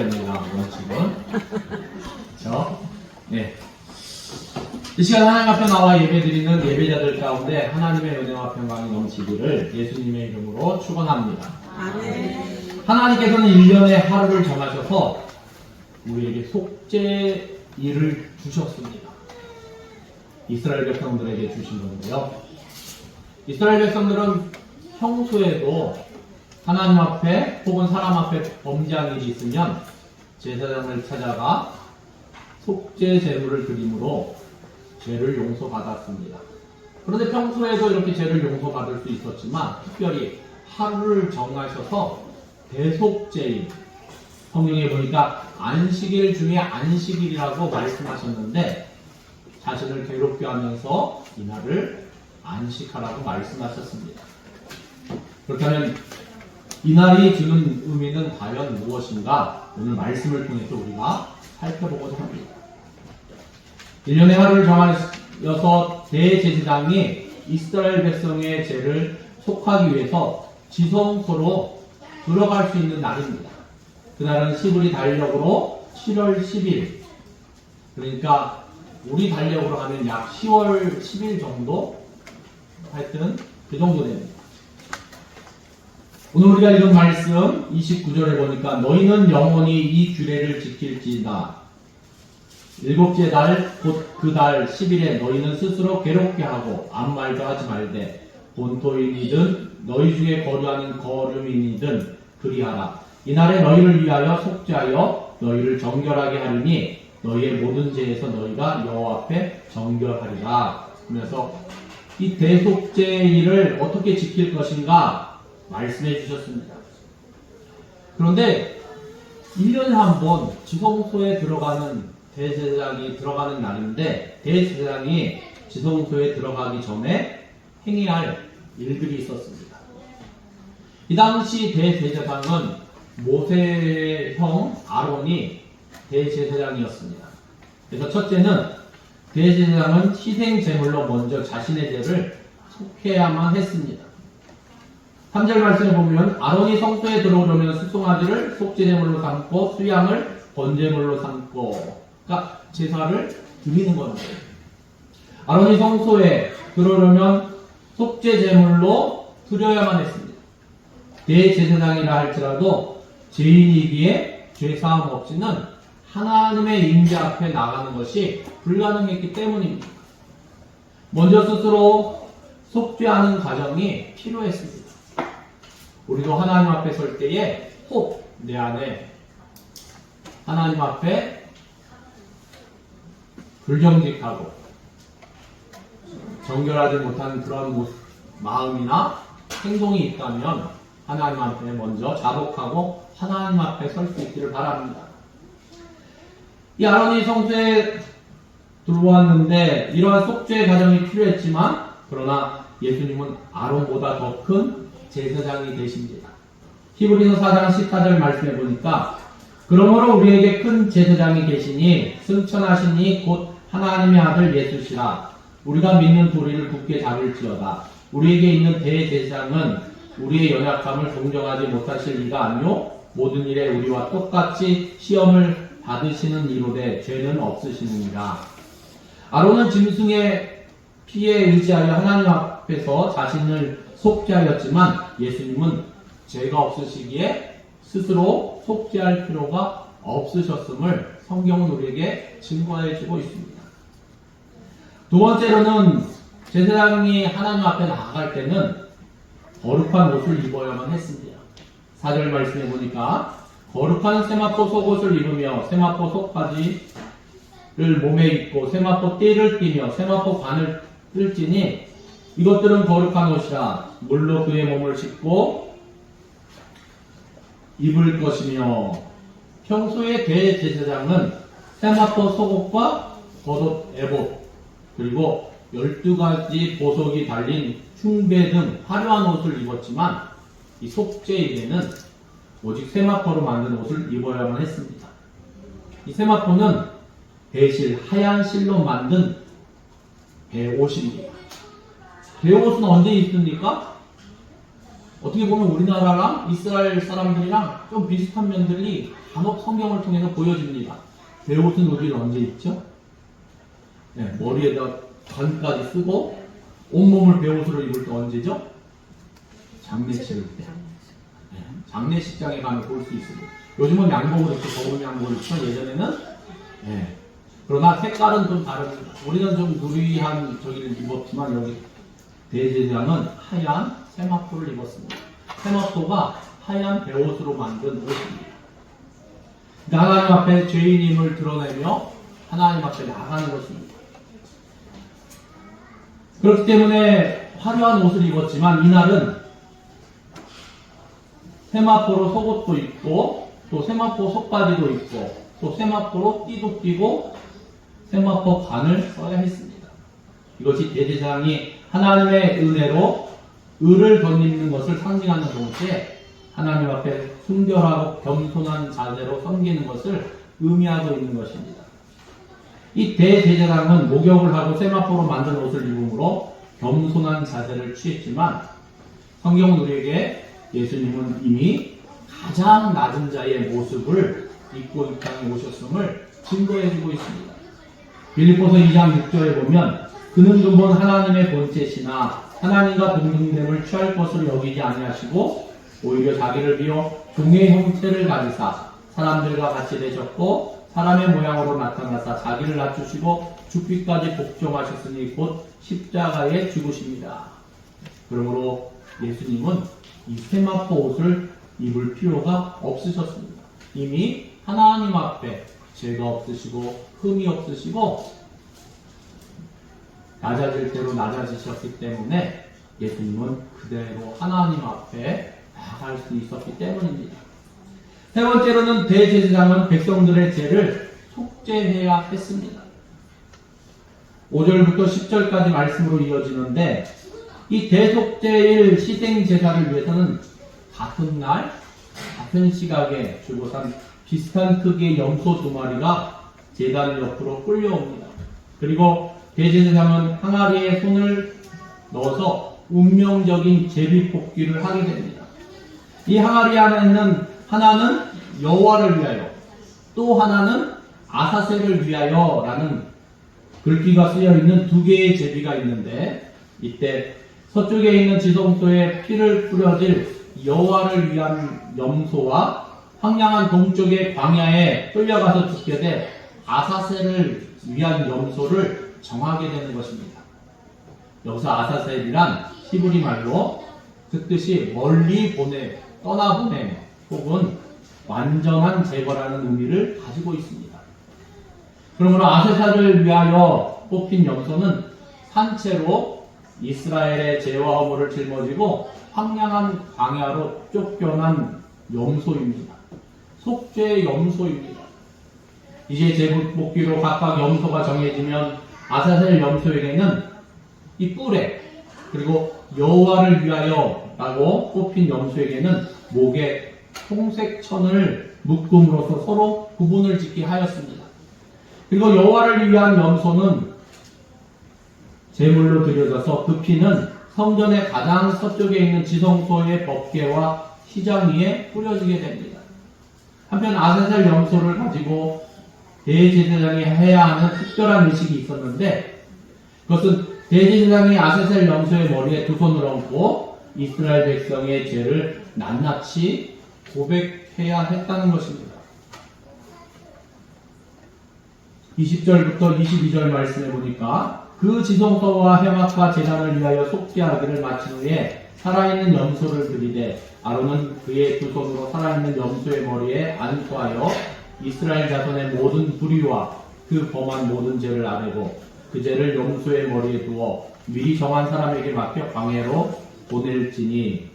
됩니다. 원칙은. 그렇죠? 네. 이 시간 하나님 앞에 나와 예배드리는 예배자들 가운데 하나님의 은혜와 평강이 넘치기를 예수님의 이름으로 축원합니다. 하나님께서는 1년의 하루를 정하셔서 우리에게 속죄 일을 주셨습니다. 이스라엘 백성들에게 주신 건데요. 이스라엘 백성들은 평소에도 하나님 앞에 혹은 사람 앞에 범죄한 일이 있으면 제사장을 찾아가 속죄 제물을 드림으로 죄를 용서받았습니다. 그런데 평소에도 이렇게 죄를 용서받을 수 있었지만 특별히 하루를 정하셔서 대속죄인 성경에 보니까 안식일 중에 안식일이라고 말씀하셨는데 자신을 괴롭게 하면서 이날을 안식하라고 말씀하셨습니다. 그렇다면 이날이 주는 의미는 과연 무엇인가 오늘 말씀을 통해서 우리가 살펴보고자 합니다. 1년의 하루를 정하여서 대제사장이 이스라엘 백성의 죄를 속하기 위해서 지성소로 들어갈 수 있는 날입니다. 그날은 시브리 달력으로 7월 10일 그러니까 우리 달력으로 하면 약 10월 10일 정도 하여튼 그 정도 됩니다. 오늘 우리가 읽은 말씀 29절에 보니까 너희는 영원히 이 규례를 지킬지다. 일곱째 달 곧 그 달 10일에 너희는 스스로 괴롭게 하고 아무 말도 하지 말되 본토인이든 너희 중에 거류하는 거류민이든 그리하라. 이날에 너희를 위하여 속죄하여 너희를 정결하게 하리니 너희의 모든 죄에서 너희가 여호와 앞에 정결하리라. 그래서 이 대속죄 일을 어떻게 지킬 것인가 말씀해 주셨습니다. 그런데 1년에 한 번 지성소에 들어가는 대제사장이 들어가는 날인데 대제사장이 지성소에 들어가기 전에 행해야 할 일들이 있었습니다. 이 당시 대제사장은 모세의 형 아론이 대제사장이었습니다. 그래서 첫째는 대제사장은 희생 제물로 먼저 자신의 죄를 속해야만 했습니다. 3절 말씀에 보면 아론이 성소에 들어오려면 수송아지를 속죄제물로 삼고 수양을 번제물로 삼고 그러니까 제사를 드리는 겁니다. 아론이 성소에 들어오려면 속죄제물로 드려야만 했습니다. 대제사장이라 할지라도 죄인이기에 죄사함 없이는 하나님의 임재 앞에 나가는 것이 불가능했기 때문입니다. 먼저 스스로 속죄하는 과정이 필요했습니다. 우리도 하나님 앞에 설 때에 혹 내 안에 하나님 앞에 불경직하고 정결하지 못한 그런 모습, 마음이나 행동이 있다면 하나님 앞에 먼저 자복하고 하나님 앞에 설 수 있기를 바랍니다. 이 아론이 성소에 들어왔는데 이러한 속죄 과정이 필요했지만 그러나 예수님은 아론보다 더 큰 제사장이 되십니다. 히브리서 4장 14절 말씀해 보니까 그러므로 우리에게 큰 제사장이 계시니 승천하시니 곧 하나님의 아들 예수시라. 우리가 믿는 도리를 굳게 잡을지어다. 우리에게 있는 대제사장은 우리의 연약함을 동정하지 못하실 이가 아니요 모든 일에 우리와 똑같이 시험을 받으시는 이로되 죄는 없으시느니라. 아론은 짐승의 피에 의지하여 하나님 앞에서 자신을 속죄하였지만 예수님은 죄가 없으시기에 스스로 속죄할 필요가 없으셨음을 성경은 우리에게 증거해 주고 있습니다. 두 번째로는 제사장이 하나님 앞에 나아갈 때는 거룩한 옷을 입어야만 했습니다. 4절 말씀해 보니까 거룩한 세마포 속옷을 입으며 세마포 속바지를 몸에 입고 세마포 띠를 띠며 세마포 관을 뜰지니 이것들은 거룩한 옷이라 물로 그의 몸을 씻고 입을 것이며 평소에 대제사장은 세마포 속옷과 겉옷, 에봇 그리고 12가지 보석이 달린 흉배 등 화려한 옷을 입었지만 이 속죄일에는 오직 세마포로 만든 옷을 입어야만 했습니다. 이 세마포는 배실, 하얀 실로 만든 배옷입니다. 배옷은 언제 입습니까? 어떻게 보면 우리나라랑 이스라엘 사람들이랑 좀 비슷한 면들이 간혹 성경을 통해서 보여집니다. 베옷은 우리는 언제 입죠? 네, 머리에다 관까지 쓰고 온몸을 베옷으로 입을 때 언제죠? 장례식일 때. 네, 장례식장에 가면 볼 수 있습니다. 요즘은 양복을 입고 더운 양복을 입죠. 예전에는 네. 그러나 색깔은 좀 다릅니다. 우리는 좀 누리한 저기를 입었지만 여기 대제장은 하얀 세마포를 입었습니다. 세마포가 하얀 베옷으로 만든 옷입니다. 하나님 앞에 죄인임을 드러내며 하나님 앞에 나가는 것입니다. 그렇기 때문에 화려한 옷을 입었지만 이날은 세마포로 속옷도 입고 또 세마포 속바지도 입고 또 세마포로 띠도 띠고 세마포 관을 써야 했습니다. 이것이 대제사장이 하나님의 은혜로 을을 덧입는 것을 상징하는 동시에 하나님 앞에 순결하고 겸손한 자세로 섬기는 것을 의미하고 있는 것입니다. 이 대제사장은 목욕을 하고 세마포로 만든 옷을 입음으로 겸손한 자세를 취했지만 성경은 우리에게 예수님은 이미 가장 낮은 자의 모습을 입고 이 땅에 오셨음을 증거해주고 있습니다. 빌립보서 2장 6절에 보면 그는 근본 하나님의 본체시나 하나님과 동등됨을 취할 것을 여기지 아니하시고 오히려 자기를 비워 종의 형체를 가지사 사람들과 같이 되셨고 사람의 모양으로 나타나사 자기를 낮추시고 죽기까지 복종하셨으니 곧 십자가에 죽으십니다. 그러므로 예수님은 이 세마포 옷을 입을 필요가 없으셨습니다. 이미 하나님 앞에 죄가 없으시고 흠이 없으시고 낮아질 대로 낮아지셨기 때문에 예수님은 그대로 하나님 앞에 나갈 수 있었기 때문입니다. 세 번째로는 대제사장은 백성들의 죄를 속죄해야 했습니다. 5절부터 10절까지 말씀으로 이어지는데 이 대속죄일 시생 제사를 위해서는 같은 날 같은 시각에 줄고산 비슷한 크기의 염소 두 마리가 제단 옆으로 끌려옵니다. 그리고 대제사장은 항아리에 손을 넣어서 운명적인 제비 뽑기를 하게 됩니다. 이 항아리 안에는 하나는 여호와를 위하여 또 하나는 아사셀을 위하여 라는 글귀가 쓰여 있는 두 개의 제비가 있는데 이때 서쪽에 있는 지성소에 피를 뿌려질 여호와를 위한 염소와 황량한 동쪽의 광야에 끌려가서 죽게 돼 아사셀을 위한 염소를 정하게 되는 것입니다. 여기서 아사셀이란 히브리 말로 그 뜻이 멀리 보내, 떠나보내 혹은 완전한 제거라는 의미를 가지고 있습니다. 그러므로 아세사를 위하여 뽑힌 염소는 산채로 이스라엘의 죄와 허물을 짊어지고 황량한 광야로 쫓겨난 염소입니다. 속죄의 염소입니다. 이제 제복기로 각각 염소가 정해지면 아사셀 염소에게는 이 뿔에 그리고 여호와를 위하여 라고 뽑힌 염소에게는 목에 홍색 천을 묶음으로써 서로 구분을 짓게 하였습니다. 그리고 여호와를 위한 염소는 제물로 드려져서 그 피는 성전의 가장 서쪽에 있는 지성소의 법궤와 시장 위에 뿌려지게 됩니다. 한편 아세살 염소를 가지고 대제사장이 해야 하는 특별한 의식이 있었는데 그것은 대제사장이 아세살 염소의 머리에 두 손을 얹고 이스라엘 백성의 죄를 낱낱이 고백해야 했다는 것입니다. 20절부터 22절 말씀해 보니까 그 지성소와 해막과 재단을 위하여 속죄하기를 마친 후에 살아있는 염소를 들이되 아론은 그의 두 손으로 살아있는 염소의 머리에 안수하여 이스라엘 자손의 모든 불의와 그 범한 모든 죄를 아뢰고 그 죄를 염소의 머리에 두어 미리 정한 사람에게 맡겨 광해로 보낼지니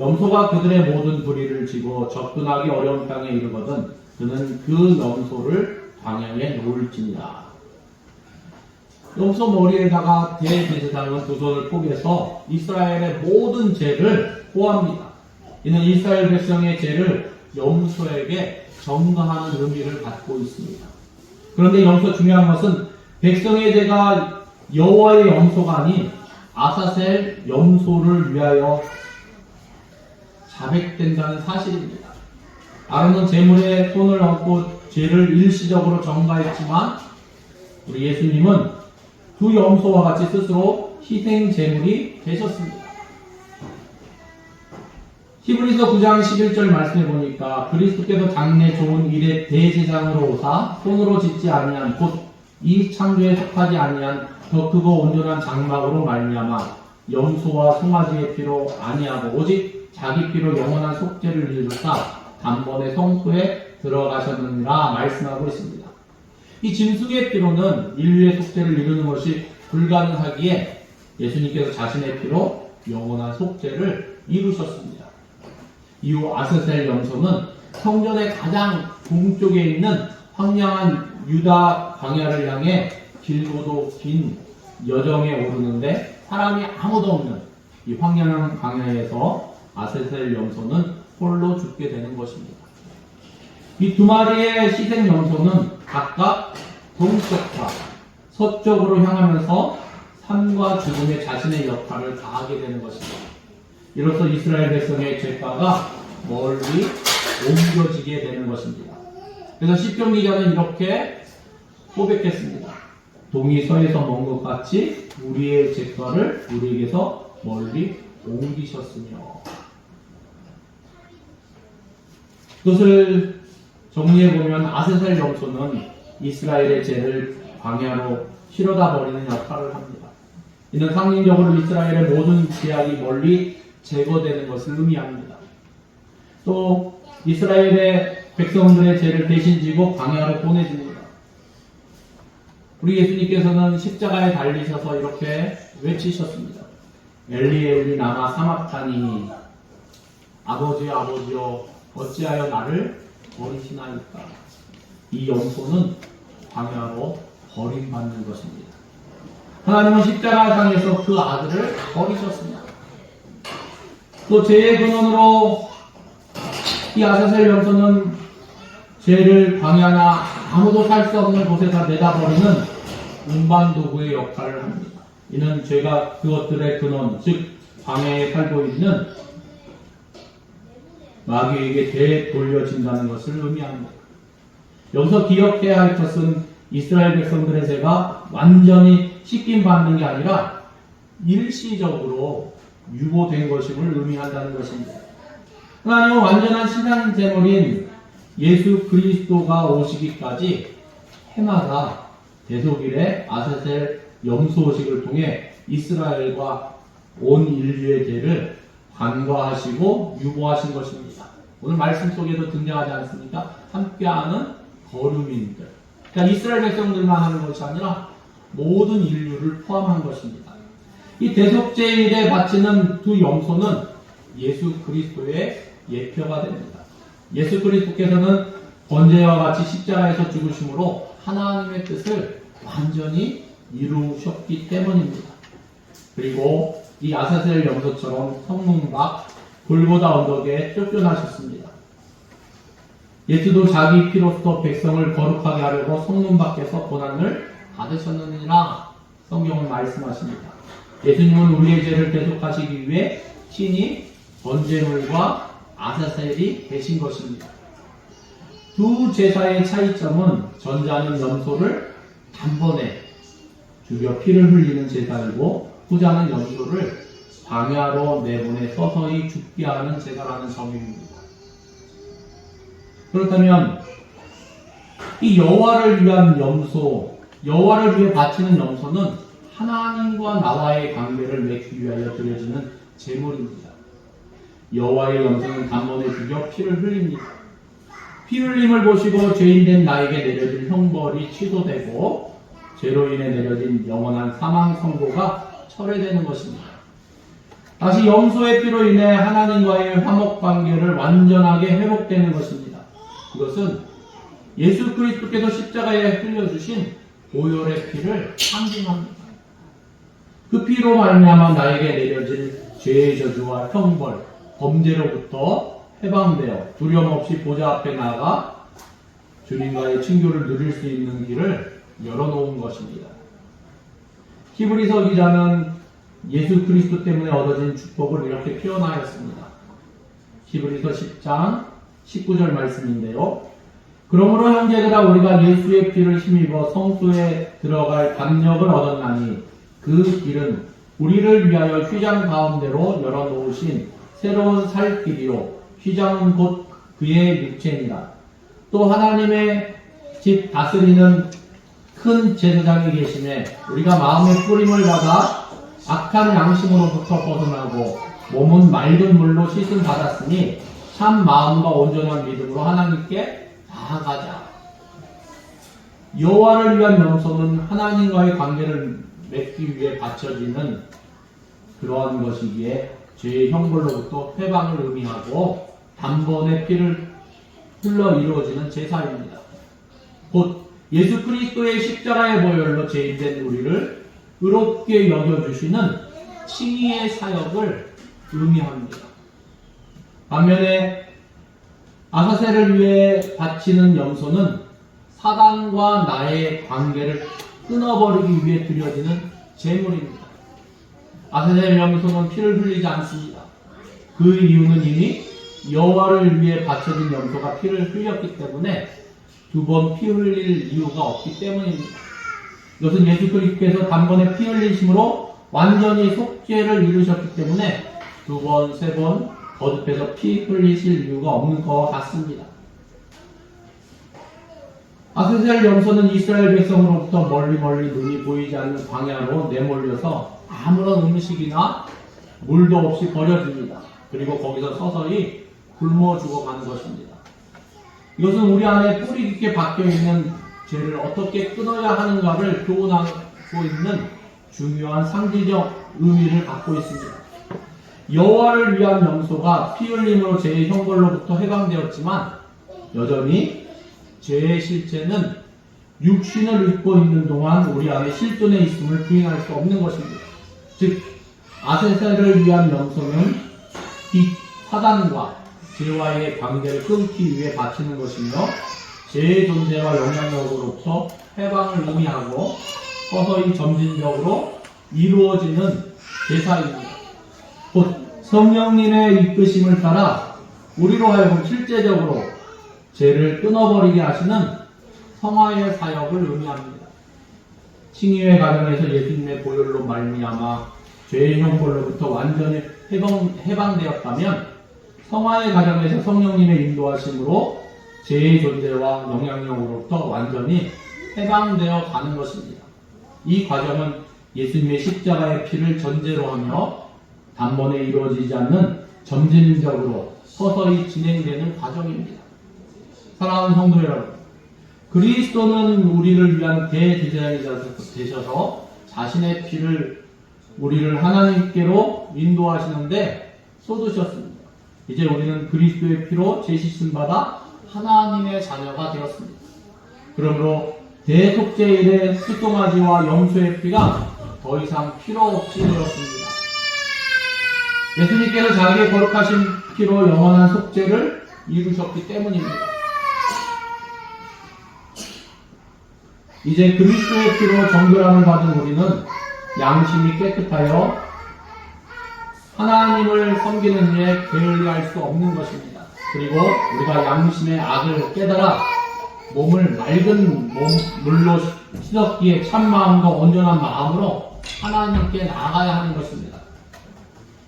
염소가 그들의 모든 불의를 지고 접근하기 어려운 땅에 이르거든 그는 그 염소를 광야에 놓을지니라. 염소 머리에다가 대제사장은 두 손을 포개서 이스라엘의 모든 죄를 보합니다. 이는 이스라엘 백성의 죄를 염소에게 전가하는 의미를 갖고 있습니다. 그런데 여기서 중요한 것은 백성의 죄가 여호와의 염소가 아닌 아사셀 염소를 위하여 자백된다는 사실입니다. 아론은 제물에 손을 얹고 죄를 일시적으로 전가했지만 우리 예수님은 두 염소와 같이 스스로 희생 제물이 되셨습니다. 히브리서 9장 11절 말씀해 보니까 그리스도께서 장래 좋은 일의 대제장으로 오사 손으로 짓지 아니한 곧 이 창조에 속하지 아니한 더 크고 온전한 장막으로 말미암아 염소와 송아지의 피로 아니하고 오직 자기 피로 영원한 속죄를 이루사 단번에 성소에 들어가셨느니라 말씀하고 있습니다. 이 짐승의 피로는 인류의 속죄를 이루는 것이 불가능하기에 예수님께서 자신의 피로 영원한 속죄를 이루셨습니다. 이후 아스셀 염소는 성전의 가장 동쪽에 있는 황량한 유다 광야를 향해 길고도 긴 여정에 오르는데 사람이 아무도 없는 이 황량한 광야에서 아스셀 염소는 홀로 죽게 되는 것입니다. 이 두 마리의 희생 염소는 각각 동쪽과 서쪽으로 향하면서 삶과 죽음의 자신의 역할을 다하게 되는 것입니다. 이로써 이스라엘 백성의 죄가가 멀리 옮겨지게 되는 것입니다. 그래서 시편 기자는 이렇게 고백했습니다. 동이 서에서 먼 것 같이 우리의 죄가를 우리에게서 멀리 옮기셨으며 그것을 정리해 보면 아세살 염소는 이스라엘의 죄를 광야로 실어다 버리는 역할을 합니다. 이는 상징적으로 이스라엘의 모든 죄악이 멀리 제거되는 것을 의미합니다. 또 이스라엘의 백성들의 죄를 대신 지고 광야로 보내줍니다. 우리 예수님께서는 십자가에 달리셔서 이렇게 외치셨습니다. 엘리 엘리 나마 사막타니 아버지 아버지여 어찌하여 나를 버리시나이까 이 염소는 광야로 버림받는 것입니다. 하나님은 십자가상에서 그 아들을 버리셨습니다. 또 죄의 근원으로 이 아사셀 염소는 죄를 광야나 아무도 살 수 없는 곳에다 내다버리는 운반 도구의 역할을 합니다. 이는 죄가 그것들의 근원, 즉 광야에 살고 있는 마귀에게 되돌려진다는 것을 의미합니다. 여기서 기억해야 할 것은 이스라엘 백성들의 죄가 완전히 씻김 받는 게 아니라 일시적으로 유보된 것임을 의미한다는 것입니다. 하나님은 완전한 신앙 제물인 예수 그리스도가 오시기까지 해마다 대속일의 아세셀 염소식을 통해 이스라엘과 온 인류의 죄를 간과하시고 유보하신 것입니다. 오늘 말씀 속에도 등장하지 않습니까? 함께하는 거류민들. 그러니까 이스라엘 백성들만 하는 것이 아니라 모든 인류를 포함한 것입니다. 이 대속제일에 바치는 두 염소는 예수 그리스도의 예표가 됩니다. 예수 그리스도께서는 번제와 같이 십자가에서 죽으심으로 하나님의 뜻을 완전히 이루셨기 때문입니다. 그리고 이 아사셀 염소처럼 성문 밖 골고다 언덕에 쫓겨나셨습니다. 예수도 자기 피로써 백성을 거룩하게 하려고 성문 밖에서 고난을 받으셨느니라 성경은 말씀하십니다. 예수님은 우리의 죄를 대속하시기 위해 친히 번제물과 아사셀이 되신 것입니다. 두 제사의 차이점은 전자는 염소를 단번에 죽여 피를 흘리는 제사이고 후자는 염소를 광야로 내보내 서서히 죽게 하는 제사라는 점입니다. 그렇다면 이 여호와를 위한 염소, 여호와를 위해 바치는 염소는 하나님과 나와의 관계를 맺기 위하여 드려지는 제물입니다. 여호와의 염소는 단번에 죽여 피를 흘립니다. 피 흘림을 보시고 죄인된 나에게 내려진 형벌이 취소되고 죄로 인해 내려진 영원한 사망 선고가 철회되는 것입니다. 다시 염소의 피로 인해 하나님과의 화목 관계를 완전하게 회복되는 것입니다. 이것은 예수 그리스도께서 십자가에 흘려주신 보혈의 피를 상징합니다. 그 피로 말미암아 나에게 내려질 죄의 저주와 형벌, 범죄로부터 해방되어 두려움 없이 보좌 앞에 나아가 주님과의 친교를 누릴 수 있는 길을 열어놓은 것입니다. 히브리서 기자는 예수 그리스도 때문에 얻어진 축복을 이렇게 표현하였습니다. 히브리서 10장 19절 말씀인데요. 그러므로 형제들아 우리가 예수의 피를 힘입어 성소에 들어갈 담력을 얻었나니 그 길은 우리를 위하여 휘장 가운데로 열어놓으신 새로운 살 길이요 휘장은 곧 그의 육체니라 또 하나님의 집 다스리는 큰 제사장이 계심에 우리가 마음의 뿌림을 받아 악한 양심으로부터 벗어나고 몸은 맑은 물로 씻음 받았으니 참 마음과 온전한 믿음으로 하나님께 나아가자. 여호와를 위한 명소는 하나님과의 관계를 맺기 위해 바쳐지는 그러한 것이기에 죄의 형벌로부터 회방을 의미하고 단번에 피를 흘러 이루어지는 제사입니다. 곧 예수 그리스도의 십자가의 보혈로 죄인된 우리를 의롭게 여겨주시는 칭의의 사역을 의미합니다. 반면에 아사세를 위해 바치는 염소는 사단과 나의 관계를 끊어버리기 위해 드려지는 제물입니다. 아사세 염소는 피를 흘리지 않습니다. 그 이유는 이미 여호와를 위해 바쳐진 염소가 피를 흘렸기 때문에 두 번 피 흘릴 이유가 없기 때문입니다. 이것은 예수 그리스도께서 단번에 피 흘리심으로 완전히 속죄를 이루셨기 때문에 두 번, 세 번 거듭해서 피 흘리실 이유가 없는 것 같습니다. 아스셀 염소는 이스라엘 백성으로부터 멀리 멀리 눈이 보이지 않는 광야로 내몰려서 아무런 음식이나 물도 없이 버려집니다. 그리고 거기서 서서히 굶어 죽어가는 것입니다. 이것은 우리 안에 뿌리 깊게 박혀 있는 죄를 어떻게 끊어야 하는가를 교훈하고 있는 중요한 상징적 의미를 갖고 있습니다. 여호와를 위한 명소가 피 흘림으로 죄의 형벌로부터 해방되었지만 여전히 죄의 실체는 육신을 입고 있는 동안 우리 안에 실존해 있음을 부인할 수 없는 것입니다. 즉 아세세를 위한 명소는 이 사단과 죄와의 관계를 끊기 위해 바치는 것이며 죄의 존재와 영향력으로부터 해방을 의미하고 서서히 점진적으로 이루어지는 제사입니다. 곧 성령님의 이끄심을 따라 우리로 하여금 실제적으로 죄를 끊어버리게 하시는 성화의 사역을 의미합니다. 칭의의 과정에서 예수님의 보혈로 말미암아 죄의 형벌로부터 완전히 해방, 해방되었다면 성화의 과정에서 성령님의 인도하심으로 죄의 존재와 영향력으로부터 완전히 해방되어 가는 것입니다. 이 과정은 예수님의 십자가의 피를 전제로 하며 단번에 이루어지지 않는 점진적으로 서서히 진행되는 과정입니다. 사랑하는 성도 여러분, 그리스도는 우리를 위한 대제사장이 되셔서 자신의 피를 우리를 하나님께로 인도하시는데 쏟으셨습니다. 이제 우리는 그리스도의 피로 제시씀 받아 하나님의 자녀가 되었습니다. 그러므로 대속죄일의 수송아지와 염소의 피가 더 이상 필요 없이 되었습니다. 예수님께서 자기의 거룩하신 피로 영원한 속죄를 이루셨기 때문입니다. 이제 그리스도의 피로 정결함을 받은 우리는 양심이 깨끗하여 하나님을 섬기는 일에 게을리할 수 없는 것입니다. 그리고 우리가 양심의 악을 깨달아 몸을 맑은 몸, 물로 씻었기에 참 마음과 온전한 마음으로 하나님께 나아가야 하는 것입니다.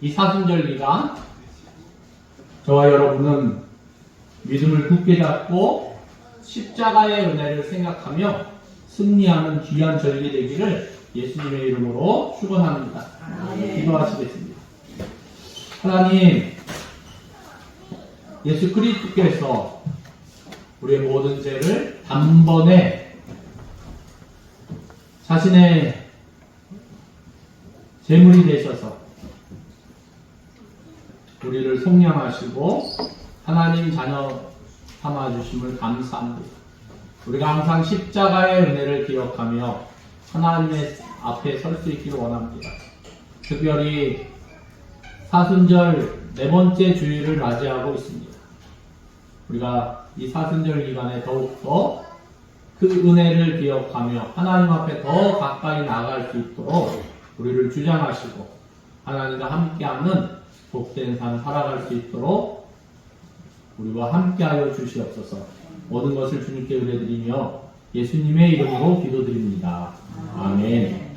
이 사순절 기간 저와 여러분은 믿음을 굳게 잡고 십자가의 은혜를 생각하며 승리하는 귀한 절기 되기를 예수님의 이름으로 축원합니다. 기도하시겠습니다. 하나님, 예수 그리스도께서 우리의 모든 죄를 단번에 자신의 제물이 되셔서 우리를 속량하시고 하나님 자녀 삼아 주심을 감사합니다. 우리가 항상 십자가의 은혜를 기억하며 하나님의 앞에 설 수 있기를 원합니다. 특별히 사순절 네 번째 주일을 맞이하고 있습니다. 우리가 이 사순절 기간에 더욱더 그 은혜를 기억하며 하나님 앞에 더 가까이 나아갈 수 있도록 우리를 주장하시고 하나님과 함께하는 복된 삶 살아갈 수 있도록 우리와 함께하여 주시옵소서. 모든 것을 주님께 의뢰드리며 예수님의 이름으로 기도드립니다. 아멘.